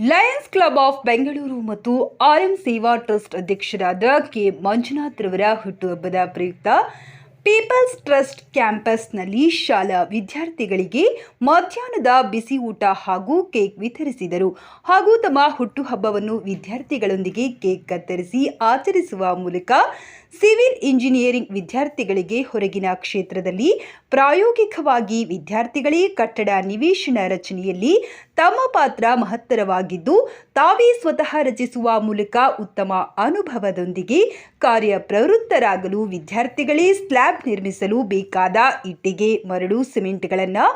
Lions club of Bengaluru ಮತ್ತು RM ಸೇವಾ trust ಅಧ್ಯಕ್ಷರಾದ ಕೆ ಮಂಜುನಾಥ್ ರವರ ಹುಟ್ಟುಹಬ್ಬದ ಪ್ರಯುಕ್ತ ಪೀಪಲ್ಸ್ ಟ್ರಸ್ಟ್ ಕ್ಯಾಂಪಸ್ನಲ್ಲಿ ಶಾಲಾ ವಿದ್ಯಾರ್ಥಿಗಳಿಗೆ ಮಧ್ಯಾಹ್ನದ ಬಿಸಿ ಊಟ ಹಾಗೂ ಕೇಕ್ ವಿತರಿಸಿದರು. ಹಾಗೂ ತಮ್ಮ ಹುಟ್ಟುಹಬ್ಬವನ್ನು ವಿದ್ಯಾರ್ಥಿಗಳೊಂದಿಗೆ ಕೇಕ್ ಕತ್ತರಿಸಿ ಆಚರಿಸುವ ಮೂಲಕ ಸಿವಿಲ್ ಇಂಜಿನಿಯರಿಂಗ್ ವಿದ್ಯಾರ್ಥಿಗಳಿಗೆ ಹೊರಗಿನ ಕ್ಷೇತ್ರದಲ್ಲಿ ಪ್ರಾಯೋಗಿಕವಾಗಿ ವಿದ್ಯಾರ್ಥಿಗಳೇ ಕಟ್ಟಡ ನಿವೇಶನ ರಚನೆಯಲ್ಲಿ ತಮ್ಮ ಪಾತ್ರ ಮಹತ್ತರವಾಗಿದ್ದು, ತಾವೇ ಸ್ವತಃ ರಚಿಸುವ ಮೂಲಕ ಉತ್ತಮ ಅನುಭವದೊಂದಿಗೆ ಕಾರ್ಯಪ್ರವೃತ್ತರಾಗಲು ವಿದ್ಯಾರ್ಥಿಗಳೇ ಸ್ಲ್ಯಾಬ್ ನಿರ್ಮಿಸಲು ಬೇಕಾದ ಇಟ್ಟಿಗೆ, ಮರಳು, ಸಿಮೆಂಟ್ಗಳನ್ನು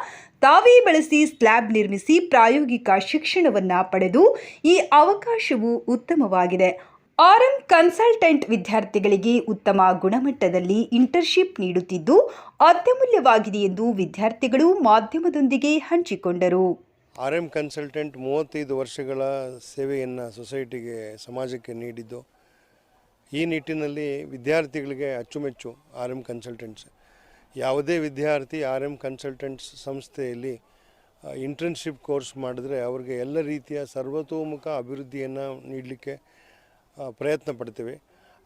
ತಾವೇ ಬಳಸಿ ಸ್ಲ್ಯಾಬ್ ನಿರ್ಮಿಸಿ ಪ್ರಾಯೋಗಿಕ ಶಿಕ್ಷಣವನ್ನು ಪಡೆದು ಈ ಅವಕಾಶವು ಉತ್ತಮವಾಗಿದೆ. ಆರ್ಎಂ ಕನ್ಸಲ್ಟೆಂಟ್ ವಿದ್ಯಾರ್ಥಿಗಳಿಗೆ ಉತ್ತಮ ಗುಣಮಟ್ಟದಲ್ಲಿ ಇಂಟರ್ನ್ಶಿಪ್ ನೀಡುತ್ತಿದ್ದು, ಅತ್ಯಮೂಲ್ಯವಾಗಿದೆ ಎಂದು ವಿದ್ಯಾರ್ಥಿಗಳು ಮಾಧ್ಯಮದೊಂದಿಗೆ ಹಂಚಿಕೊಂಡರು. ಆರ್ ಎಂ ಕನ್ಸಲ್ಟೆಂಟ್ ಮೂವತ್ತೈದು ವರ್ಷಗಳ ಸೇವೆಯನ್ನು ಸೊಸೈಟಿಗೆ, ಸಮಾಜಕ್ಕೆ ನೀಡಿದ್ದು ಈ ನಿಟ್ಟಿನಲ್ಲಿ ವಿದ್ಯಾರ್ಥಿಗಳಿಗೆ ಅಚ್ಚುಮೆಚ್ಚು ಆರ್ ಎಂ ಕನ್ಸಲ್ಟೆಂಟ್ಸ್. ಯಾವುದೇ ವಿದ್ಯಾರ್ಥಿ ಆರ್ ಎಂ ಕನ್ಸಲ್ಟೆಂಟ್ಸ್ ಸಂಸ್ಥೆಯಲ್ಲಿ ಇಂಟರ್ನ್ಶಿಪ್ ಕೋರ್ಸ್ ಮಾಡಿದ್ರೆ ಅವ್ರಿಗೆ ಎಲ್ಲ ರೀತಿಯ ಸರ್ವತೋಮುಖ ಅಭಿವೃದ್ಧಿಯನ್ನು ನೀಡಲಿಕ್ಕೆ ಪ್ರಯತ್ನ ಪಡ್ತೇವೆ.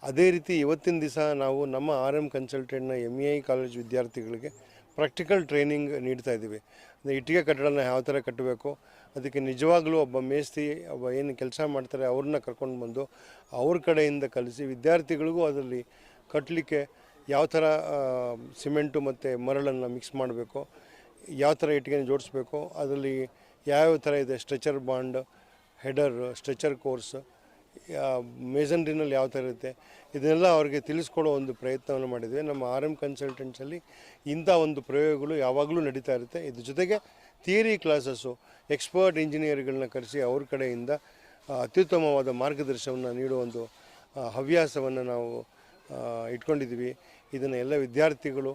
ಅದೇ ರೀತಿ ಇವತ್ತಿನ ದಿವಸ ನಾವು ನಮ್ಮ ಆರ್ ಎಂ ಕನ್ಸಲ್ಟೆಂಟ್ನ ಎಂ ಇ ಐ ಕಾಲೇಜ್ ವಿದ್ಯಾರ್ಥಿಗಳಿಗೆ ಪ್ರಾಕ್ಟಿಕಲ್ ಟ್ರೈನಿಂಗ್ ನೀಡ್ತಾ ಇದ್ದೀವಿ. ಇಟ್ಟಿಗೆ ಕಟ್ಟಡನ ಯಾವ ಥರ ಕಟ್ಟಬೇಕು, ಅದಕ್ಕೆ ನಿಜವಾಗಲೂ ಒಬ್ಬ ಮೇಸ್ತಿ ಒಬ್ಬ ಏನು ಕೆಲಸ ಮಾಡ್ತಾರೆ ಅವ್ರನ್ನ ಕರ್ಕೊಂಡು ಬಂದು ಅವ್ರ ಕಡೆಯಿಂದ ಕಲಿಸಿ ವಿದ್ಯಾರ್ಥಿಗಳಿಗೂ ಅದರಲ್ಲಿ ಕಟ್ಟಲಿಕ್ಕೆ ಯಾವ ಥರ ಸಿಮೆಂಟು ಮತ್ತು ಮರಳನ್ನು ಮಿಕ್ಸ್ ಮಾಡಬೇಕು, ಯಾವ ಥರ ಇಟ್ಟಿಗೆನ ಜೋಡಿಸ್ಬೇಕು, ಅದರಲ್ಲಿ ಯಾವ್ಯಾವ ಥರ ಇದೆ stretcher bond, header, stretcher course ಮೇಸನ್ರಿನಲ್ಲಿ ಯಾವ ಥರ ಇರುತ್ತೆ ಇದನ್ನೆಲ್ಲ ಅವ್ರಿಗೆ ತಿಳಿಸ್ಕೊಡೋ ಒಂದು ಪ್ರಯತ್ನವನ್ನು ಮಾಡಿದ್ವಿ. ನಮ್ಮ ಆರ್ ಎಂ ಕನ್ಸಲ್ಟೆಂಟ್ಸಲ್ಲಿ ಇಂಥ ಒಂದು ಪ್ರಯೋಗಗಳು ಯಾವಾಗಲೂ ನಡೀತಾ ಇರುತ್ತೆ. ಇದ್ರ ಜೊತೆಗೆ ಥಿಯರಿ ಕ್ಲಾಸಸ್ಸು ಎಕ್ಸ್ಪರ್ಟ್ ಇಂಜಿನಿಯರ್ಗಳನ್ನ ಕರೆಸಿ ಅವ್ರ ಕಡೆಯಿಂದ ಅತ್ಯುತ್ತಮವಾದ ಮಾರ್ಗದರ್ಶನವನ್ನು ನೀಡುವ ಒಂದು ಹವ್ಯಾಸವನ್ನು ನಾವು ಇಟ್ಕೊಂಡಿದ್ದೀವಿ. ಇದನ್ನು ಎಲ್ಲ ವಿದ್ಯಾರ್ಥಿಗಳು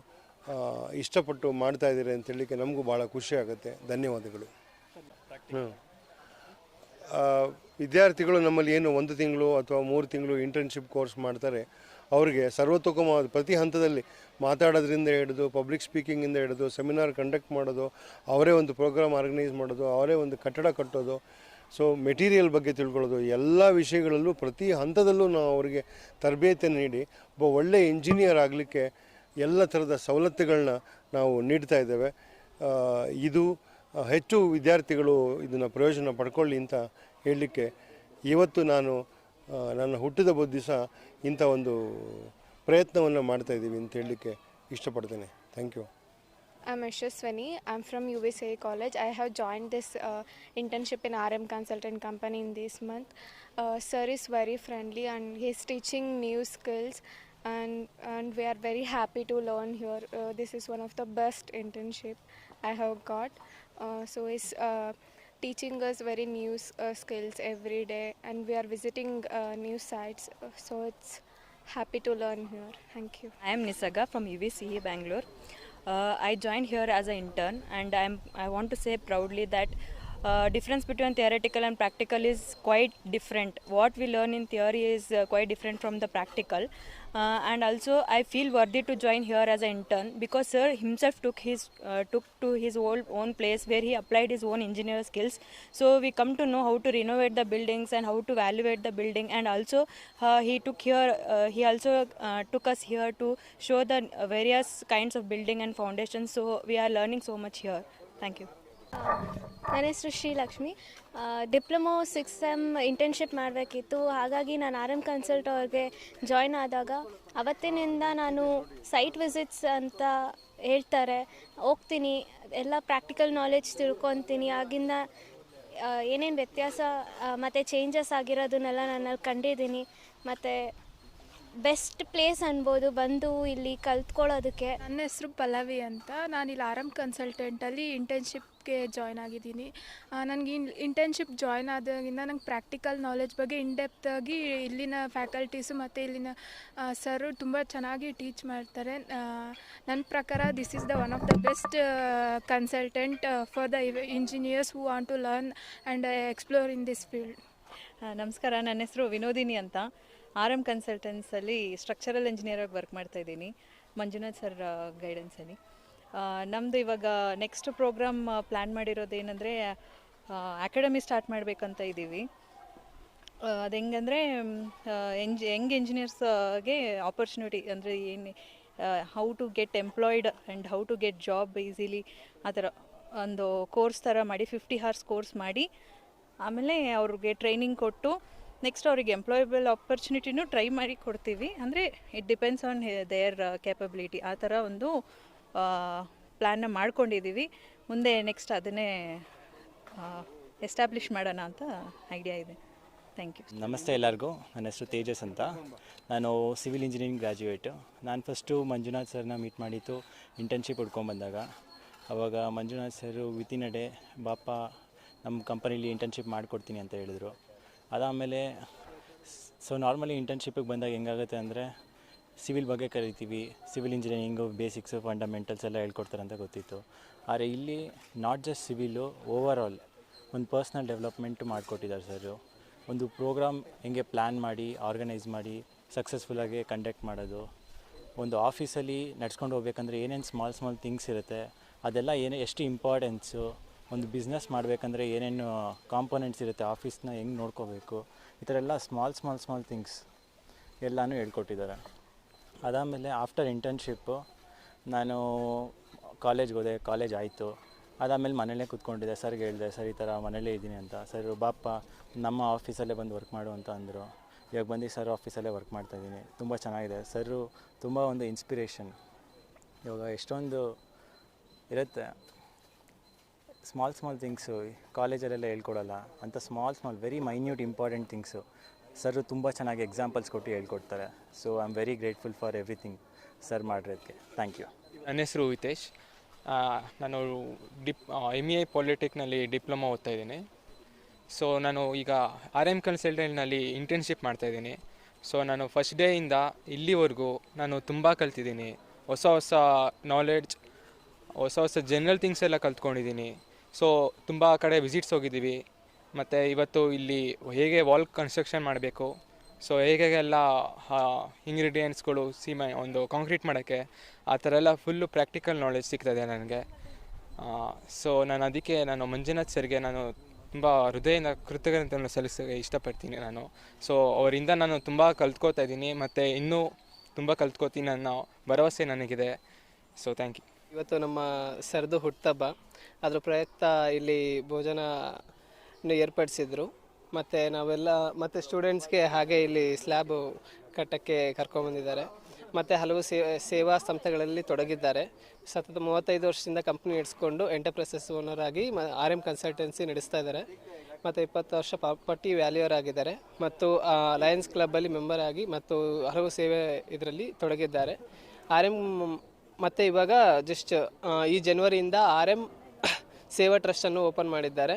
ಇಷ್ಟಪಟ್ಟು ಮಾಡ್ತಾಯಿದ್ದಾರೆ ಅಂತ ಹೇಳಲಿಕ್ಕೆ ನಮಗೂ ಭಾಳ ಖುಷಿ ಆಗುತ್ತೆ. ಧನ್ಯವಾದಗಳು. ಹ್ಞೂ ವಿದ್ಯಾರ್ಥಿಗಳು ನಮ್ಮಲ್ಲಿ ಏನು ಒಂದು ತಿಂಗಳು ಅಥವಾ ಮೂರು ತಿಂಗಳು ಇಂಟರ್ನ್ಶಿಪ್ ಕೋರ್ಸ್ ಮಾಡ್ತಾರೆ, ಅವರಿಗೆ ಸರ್ವತೋಕಮವಾದ ಪ್ರತಿ ಹಂತದಲ್ಲಿ ಮಾತಾಡೋದ್ರಿಂದ ಹಿಡಿದು ಪಬ್ಲಿಕ್ ಸ್ಪೀಕಿಂಗಿಂದ ಹಿಡಿದು ಸೆಮಿನಾರ್ ಕಂಡಕ್ಟ್ ಮಾಡೋದು, ಅವರೇ ಒಂದು ಪ್ರೋಗ್ರಾಮ್ ಆರ್ಗನೈಸ್ ಮಾಡೋದು, ಅವರೇ ಒಂದು ಕಟ್ಟಡ ಕಟ್ಟೋದು ಸೊ ಮೆಟೀರಿಯಲ್ ಬಗ್ಗೆ ತಿಳ್ಕೊಳ್ಳೋದು, ಎಲ್ಲ ವಿಷಯಗಳಲ್ಲೂ ಪ್ರತಿ ಹಂತದಲ್ಲೂ ನಾವು ಅವರಿಗೆ ತರಬೇತಿಯನ್ನು ನೀಡಿ, ಒಬ್ಬ ಒಳ್ಳೆಯ ಇಂಜಿನಿಯರ್ ಆಗಲಿಕ್ಕೆ ಎಲ್ಲ ಥರದ ಸವಲತ್ತುಗಳನ್ನ ನಾವು ನೀಡ್ತಾ ಇದ್ದೇವೆ. ಇದು ಹೆಚ್ಚು ವಿದ್ಯಾರ್ಥಿಗಳು ಇದನ್ನು ಪ್ರಯೋಜನ ಪಡ್ಕೊಳ್ಳಿ ಅಂತ ಹೇಳಲಿಕ್ಕೆ ಇವತ್ತು ನಾನು ನನ್ನ ಹುಟ್ಟಿದ ದಿವಸ ಇಂಥ ಒಂದು ಪ್ರಯತ್ನವನ್ನು ಮಾಡ್ತಾ ಇದ್ದೀವಿ ಅಂತ ಹೇಳಲಿಕ್ಕೆ ಇಷ್ಟಪಡ್ತೇನೆ ಥ್ಯಾಂಕ್ ಯು ಐ ಆಮ್ ಅಶಶ್ವನಿ from UVCA College. I college I have uh, internship internship in Consultant Company in this month. Uh, sir is very friendly and and teaching new skills and and we are very happy to learn here. Uh, this is one of the best internship I have got. Uh, so he's uh, teaching us very new uh, skills every day and we are visiting new sites. So it's happy to learn here. Thank you. I am Nisaga from UVCE Bangalore. Uh, I joined here as an intern, and I'm, I want to say proudly that uh, difference between theoretical and practical is quite different. What we learn in theory is uh, quite different from the practical, uh, and also I feel worthy to join here as an intern because sir himself took his uh, took to his own, own place where he applied his own engineer skills. So we come to know how to renovate the buildings and how to evaluate the building, and also uh, he took here he also took us here to show the various kinds of building and foundations. So we are learning so much here. Thank you. ನನ್ನ ಹೆಸರು Srilakshmi. Diploma six M internship ಮಾಡಬೇಕಿತ್ತು. ಹಾಗಾಗಿ ನಾನು R M consult ಅವ್ರಿಗೆ join ಆದಾಗ ಅವತ್ತಿನಿಂದ ನಾನು site visits ಅಂತ ಹೇಳ್ತಾರೆ. ಹೋಗ್ತೀನಿ, ಎಲ್ಲ ಪ್ರಾಕ್ಟಿಕಲ್ ನಾಲೆಜ್ ತಿಳ್ಕೊತೀನಿ. ಆಗಿಂದ ಏನೇನು ವ್ಯತ್ಯಾಸ ಮತ್ತು ಚೇಂಜಸ್ ಆಗಿರೋದನ್ನೆಲ್ಲ ನಾನು ಕಂಡಿದ್ದೀನಿ. ಮತ್ತು ಬೆಸ್ಟ್ ಪ್ಲೇಸ್ ಅನ್ಬೋದು ಬಂದು ಇಲ್ಲಿ ಕಲ್ತ್ಕೊಳ್ಳೋದಕ್ಕೆ. ನನ್ನ ಹೆಸರು ಪಲ್ಲವಿ ಅಂತ. ನಾನು ಇಲ್ಲಿ ಆರಾಮ್ ಕನ್ಸಲ್ಟೆಂಟಲ್ಲಿ ಇಂಟರ್ನ್ಶಿಪ್ಗೆ ಜಾಯ್ನ್ ಆಗಿದ್ದೀನಿ. ನನಗೆ ಇಂಟರ್ನ್ಶಿಪ್ ಜಾಯ್ನ್ ಆದಾಗಿಂದ ನಂಗೆ ಪ್ರಾಕ್ಟಿಕಲ್ ನಾಲೆಜ್ ಬಗ್ಗೆ ಇನ್ಡೆಪ್ತಾಗಿ ಇಲ್ಲಿನ ಫ್ಯಾಕಲ್ಟೀಸು ಮತ್ತು ಇಲ್ಲಿನ ಸರು ತುಂಬ ಚೆನ್ನಾಗಿ ಟೀಚ್ ಮಾಡ್ತಾರೆ. ನನ್ನ ಪ್ರಕಾರ this is the one of the best consultant for the engineers who want to learn and explore in this field ನಮಸ್ಕಾರ. ನನ್ನ ಹೆಸರು ವಿನೋದಿನಿ ಅಂತ. ಆರ್ ಎಂ ಕನ್ಸಲ್ಟೆನ್ಸಲ್ಲಿ ಸ್ಟ್ರಕ್ಚರಲ್ ಇಂಜಿನಿಯರಾಗಿ ವರ್ಕ್ ಮಾಡ್ತಾ ಇದ್ದೀನಿ, ಮಂಜುನಾಥ್ ಸರ್ ಗೈಡೆನ್ಸಲ್ಲಿ ನಮ್ಮದು ಇವಾಗ ನೆಕ್ಸ್ಟ್ ಪ್ರೋಗ್ರಾಮ್ ಪ್ಲ್ಯಾನ್ ಮಾಡಿರೋದು ಏನಂದರೆ ಅಕಾಡೆಮಿ ಸ್ಟಾರ್ಟ್ ಮಾಡಬೇಕಂತ ಇದ್ದೀವಿ. ಅದು ಹೆಂಗಂದರೆ ಎಂಜ್ ಯಂಗ್ ಇಂಜಿನಿಯರ್ಸ್ಗೆ ಆಪರ್ಚುನಿಟಿ ಅಂದರೆ ಏನು how to get employed and how to get job easily ಆ ಥರ ಒಂದು ಕೋರ್ಸ್ ಥರ ಮಾಡಿ ಫಿಫ್ಟಿ ಹಾರ್ಸ್ ಕೋರ್ಸ್ ಮಾಡಿ, ಆಮೇಲೆ ಅವ್ರಿಗೆ ಟ್ರೈನಿಂಗ್ ಕೊಟ್ಟು ನೆಕ್ಸ್ಟ್ ಅವ್ರಿಗೆ ಎಂಪ್ಲಾಯಬಲ್ ಆಪರ್ಚುನಿಟಿನೂ ಟ್ರೈ ಮಾಡಿ ಕೊಡ್ತೀವಿ. ಅಂದರೆ it depends on their capability ಆ ಥರ ಒಂದು ಪ್ಲ್ಯಾನ್ನ ಮಾಡ್ಕೊಂಡಿದ್ದೀವಿ ಮುಂದೆ ನೆಕ್ಸ್ಟ್ ಅದನ್ನೇ ಎಸ್ಟಾಬ್ಲಿಷ್ ಮಾಡೋಣ ಅಂತ ಐಡಿಯಾ ಇದೆ. ಥ್ಯಾಂಕ್ ಯು ನಮಸ್ತೆ ಎಲ್ಲರಿಗೂ. ನನ್ನ ಹೆಸರು ತೇಜಸ್ ಅಂತ. ನಾನು ಸಿವಿಲ್ ಇಂಜಿನಿಯರಿಂಗ್ ಗ್ರ್ಯಾಜುಯೇಟು ನಾನು ಫಸ್ಟು ಮಂಜುನಾಥ್ ಸರ್ನ ಮೀಟ್ ಮಾಡಿತ್ತು ಇಂಟರ್ನ್ಶಿಪ್ ಹುಡ್ಕೊಂಬಂದಾಗ ಅವಾಗ Manjunath sir within a day ಬಾಪ ನಮ್ಮ ಕಂಪನಿಲಿ ಇಂಟರ್ನ್ಶಿಪ್ ಮಾಡಿಕೊಡ್ತೀನಿ ಅಂತ ಹೇಳಿದರು. ಅದಾದಮೇಲೆ ಸೊ ನಾರ್ಮಲಿ ಇಂಟರ್ನ್ಶಿಪ್ಪಿಗೆ ಬಂದಾಗ ಹೆಂಗಾಗುತ್ತೆ ಅಂದರೆ ಸಿವಿಲ್ ಬಗ್ಗೆ ಕರಿತೀವಿ. ಸಿವಿಲ್ ಇಂಜಿನಿಯರಿಂಗು ಬೇಸಿಕ್ಸು ಫಂಡಮೆಂಟಲ್ಸ್ ಎಲ್ಲ ಹೇಳ್ಕೊಡ್ತಾರೆ ಅಂತ ಗೊತ್ತಿತ್ತು. ಆದರೆ ಇಲ್ಲಿ not just civil over all ಒಂದು ಪರ್ಸ್ನಲ್ ಡೆವಲಪ್ಮೆಂಟ್ ಮಾಡಿಕೊಟ್ಟಿದ್ದಾರೆ ಸರ್ ಒಂದು ಪ್ರೋಗ್ರಾಮ್ ಹೆಂಗೆ ಪ್ಲ್ಯಾನ್ ಮಾಡಿ ಆರ್ಗನೈಸ್ ಮಾಡಿ ಸಕ್ಸಸ್ಫುಲ್ಲಾಗಿ ಕಂಡಕ್ಟ್ ಮಾಡೋದು. ಒಂದು ಆಫೀಸಲ್ಲಿ ನಡ್ಸ್ಕೊಂಡು ಹೋಗ್ಬೇಕಂದ್ರೆ ಏನೇನು ಸ್ಮಾಲ್ ಸ್ಮಾಲ್ ಥಿಂಗ್ಸ್ ಇರುತ್ತೆ, ಅದೆಲ್ಲ ಏನು, ಎಷ್ಟು ಇಂಪಾರ್ಟೆನ್ಸು ಒಂದು ಬಿಸ್ನೆಸ್ ಮಾಡಬೇಕಂದ್ರೆ ಏನೇನು ಕಾಂಪೊನೆಂಟ್ಸ್ ಇರುತ್ತೆ ಆಫೀಸ್ನ ಹೆಂಗೆ ನೋಡ್ಕೋಬೇಕು, ಈ ಥರ ಎಲ್ಲ ಸ್ಮಾಲ್ ಸ್ಮಾಲ್ ಸ್ಮಾಲ್ ಥಿಂಗ್ಸ್ ಎಲ್ಲನೂ ಹೇಳ್ಕೊಟ್ಟಿದ್ದಾರೆ. ಅದಾದಮೇಲೆ ಆಫ್ಟರ್ ಇಂಟರ್ನ್ಶಿಪ್ಪು ನಾನು ಕಾಲೇಜ್ಗೆ ಹೋದೆ ಕಾಲೇಜ್ ಆಯಿತು. ಅದಾದಮೇಲೆ ಮನೇಲೇ ಕುತ್ಕೊಂಡಿದ್ದೆ ಸರ್ಗೆ ಹೇಳಿದೆ, ಸರ್ ಈ ಥರ ಮನೇಲೇ ಇದ್ದೀನಿ ಅಂತ. ಸರ್ ಬಾಪ ನಮ್ಮ ಆಫೀಸಲ್ಲೇ ಬಂದು ವರ್ಕ್ ಮಾಡು ಅಂತ ಅಂದರು. ಇವಾಗ ಬಂದು ಸರ್ ಆಫೀಸಲ್ಲೇ ವರ್ಕ್ ಮಾಡ್ತಾಯಿದ್ದೀನಿ ತುಂಬ ಚೆನ್ನಾಗಿದೆ. ಸರು ತುಂಬ ಒಂದು ಇನ್ಸ್ಪಿರೇಷನ್ ಇವಾಗ ಎಷ್ಟೊಂದು ಇರುತ್ತೆ. ಸ್ಮಾಲ್ ಸ್ಮಾಲ್ ಥಿಂಗ್ಸು ಕಾಲೇಜಲ್ಲೆಲ್ಲ ಹೇಳ್ಕೊಡಲ್ಲ. ಅಂಥ small small very minute important things sir ತುಂಬ ಚೆನ್ನಾಗಿ ಎಕ್ಸಾಂಪಲ್ಸ್ ಕೊಟ್ಟು ಹೇಳ್ಕೊಡ್ತಾರೆ. So I am very grateful for everything sir ಮಾಡಿರೋದಕ್ಕೆ. Thank you ನನ್ನ ಹೆಸರು ಹಿತೇಶ್. ನಾನು ಡಿಪ್ ಎಂ ಇ ಐ ಪಾಲಿಟೆಕ್ನಲ್ಲಿ ಡಿಪ್ಲೊಮಾ ಓದ್ತಾ ಇದ್ದೀನಿ. ಸೊ ನಾನು ಈಗ ಆರ್ ಎಂ ಕನ್ಸಲ್ಟೆಂಟ್ನಲ್ಲಿ ಇಂಟರ್ನ್ಶಿಪ್ ಮಾಡ್ತಾ ಇದ್ದೀನಿ. ಸೊ ನಾನು ಫಸ್ಟ್ ಡೇಯಿಂದ ಇಲ್ಲಿವರೆಗೂ ನಾನು ತುಂಬ ಕಲ್ತಿದ್ದೀನಿ. ಹೊಸ ಹೊಸ ನಾಲೆಡ್ಜ್ ಹೊಸ ಹೊಸ ಜನರಲ್ ಥಿಂಗ್ಸ್ ಎಲ್ಲ ಕಲ್ತ್ಕೊಂಡಿದ್ದೀನಿ. ಸೊ ತುಂಬ ಕಡೆ ವಿಸಿಟ್ಸ್ ಹೋಗಿದ್ದೀವಿ. ಮತ್ತು ಇವತ್ತು ಇಲ್ಲಿ ಹೇಗೆ ವಾಲ್ ಕನ್ಸ್ಟ್ರಕ್ಷನ್ ಮಾಡಬೇಕು? ಸೊ ಹೇಗೆಲ್ಲ ಇಂಗ್ರೀಡಿಯೆಂಟ್ಸ್ಗಳು ಸೀಮೆ, ಒಂದು ಕಾಂಕ್ರೀಟ್ ಮಾಡೋಕ್ಕೆ, ಆ ಥರ ಎಲ್ಲ ಫುಲ್ಲು ಪ್ರಾಕ್ಟಿಕಲ್ ನಾಲೆಜ್ ಸಿಗ್ತದೆ ನನಗೆ. ಸೊ ನಾನು ಅದಕ್ಕೆ ನಾನು ಮಂಜುನಾಥ್ ಸರ್ಗೆ ನಾನು ತುಂಬ ಹೃದಯದ ಕೃತಜ್ಞತೆಯನ್ನು ಸಲ್ಲಿಸೋಕ್ಕೆ ಇಷ್ಟಪಡ್ತೀನಿ ನಾನು. ಸೊ ಅವರಿಂದ ನಾನು ತುಂಬ ಕಲ್ತ್ಕೋತಾ ಇದ್ದೀನಿ. ಮತ್ತು ಇನ್ನೂ ತುಂಬ ಕಲ್ತ್ಕೋತೀನಿ ನನ್ನ ಭರವಸೆ ನನಗಿದೆ. ಸೊ ಥ್ಯಾಂಕ್ ಯು ಇವತ್ತು ನಮ್ಮ ಸರ್ದು ಹುಟ್ಟಬ್ಬ ಅದರ ಪ್ರಯುಕ್ತ ಇಲ್ಲಿ ಭೋಜನ ಏರ್ಪಡಿಸಿದ್ರು. ಮತ್ತು ನಾವೆಲ್ಲ, ಮತ್ತು ಸ್ಟೂಡೆಂಟ್ಸ್ಗೆ ಹಾಗೆ ಇಲ್ಲಿ ಸ್ಲ್ಯಾಬು ಕಟ್ಟಕ್ಕೆ ಕರ್ಕೊಂಬಂದಿದ್ದಾರೆ ಮತ್ತು ಹಲವು ಸೇವಾ ಸಂಸ್ಥೆಗಳಲ್ಲಿ ತೊಡಗಿದ್ದಾರೆ. ಸತತ ಮೂವತ್ತೈದು ವರ್ಷದಿಂದ ಕಂಪ್ನಿ ನಡೆಸ್ಕೊಂಡು ಎಂಟರ್ಪ್ರೈಸಸ್ ಓನರ್ ಆಗಿ ಆರ್ ಎಂ ಕನ್ಸಲ್ಟೆನ್ಸಿ ನಡೆಸ್ತಾ ಇದ್ದಾರೆ. ಮತ್ತು ಇಪ್ಪತ್ತು ವರ್ಷ ಪ್ರಾಪರ್ಟಿ ವ್ಯಾಲ್ಯೂರ್ ಆಗಿದ್ದಾರೆ. ಮತ್ತು ಲಯನ್ಸ್ ಕ್ಲಬ್ಬಲ್ಲಿ ಮೆಂಬರ್ ಆಗಿ ಮತ್ತು ಹಲವು ಸೇವೆ ಇದರಲ್ಲಿ ತೊಡಗಿದ್ದಾರೆ. ಆರ್ ಎಂ ಮತ್ತು ಇವಾಗ ಜಸ್ಟ್ ಈ ಜನವರಿಯಿಂದ ಆರ್ ಎಂ ಸೇವಾ ಟ್ರಸ್ಟನ್ನು ಓಪನ್ ಮಾಡಿದ್ದಾರೆ.